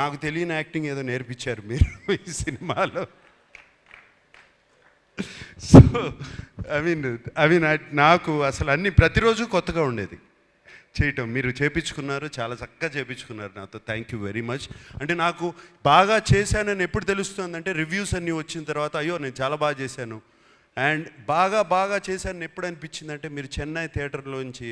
నాకు తెలియని యాక్టింగ్ ఏదో నేర్పించారు మీరు ఈ సినిమాలో. So I mean I mean నాకు అసలు అన్ని ప్రతిరోజు కొత్తగా ఉండేది. చేయటం మీరు చేపించుకున్నారు చాలా చక్కగా చేపించుకున్నారు నాతో. థ్యాంక్ యూ వెరీ మచ్ అంటే నాకు బాగా చేశానని ఎప్పుడు తెలుస్తుందంటే రివ్యూస్ అన్నీ వచ్చిన తర్వాత అయ్యో నేను చాలా బాగా చేశాను. అండ్ బాగా బాగా చేశాను ఎప్పుడు అనిపించిందంటే మీరు చెన్నై థియేటర్లోంచి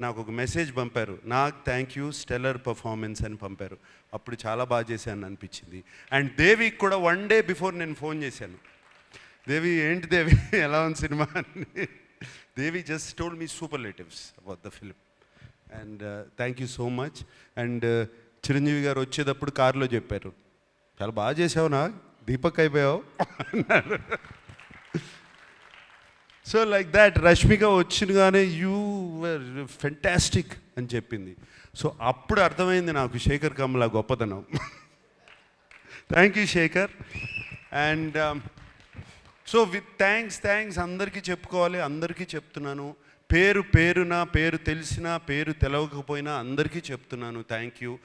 నాకు ఒక మెసేజ్ పంపారు. నాకు థ్యాంక్ యూ స్టెల్లర్ పర్ఫార్మెన్స్ అని పంపారు. అప్పుడు చాలా బాగా చేశాను అనిపించింది. అండ్ దేవికి కూడా వన్ డే బిఫోర్ నేను ఫోన్ చేశాను. దేవి ఏంటి దేవి? ఎలా ఉంది సినిమా? అని. Devi just told me superlatives about the film and thank you so much and Chiranjeevi garu వచ్చేటప్పుడు కారులో చెప్పారు. చాలా బాగా చేసావు నా దీపక్ అయిపోయావు. అన్నారు. సో లైక్ దాట్ రష్మిక వచ్చినగానే యూ వర్ ఫెంటాస్టిక్ అని చెప్పింది. సో అప్పుడు అర్థమైంది నాకు శేఖర్ కమల గొప్పతనం. Thank you Shekhar. And so with thanks thanks అందరికీ చెప్పుకోవాలి అందరికీ చెప్తున్నాను. పేరు పేరున పేరు తెలిసినా పేరు తెలవకపోయినా అందరికీ చెప్తున్నాను. థ్యాంక్ యూ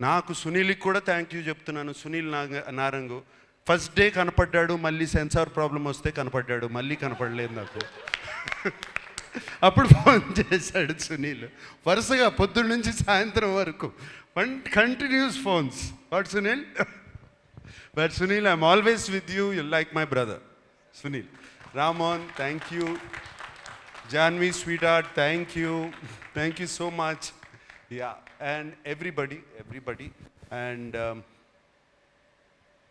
నాకు సునీల్కి కూడా థ్యాంక్ యూ చెప్తున్నాను. సునీల్ నాగ నారంగు. ఫస్ట్ డే కనపడ్డాడు మళ్ళీ సెన్సార్ ప్రాబ్లం వస్తే కనపడ్డాడు మళ్ళీ కనపడలేదు నాకు. అప్పుడు ఫోన్ చేశాడు సునీల్. వరుసగా పొద్దున్న నుంచి సాయంత్రం వరకు. One continuous phones what Sunil? But Sunil I'm always with you you like my brother Sunil. Ramon thank you Janhvi sweetheart thank you thank you so much yeah and everybody everybody and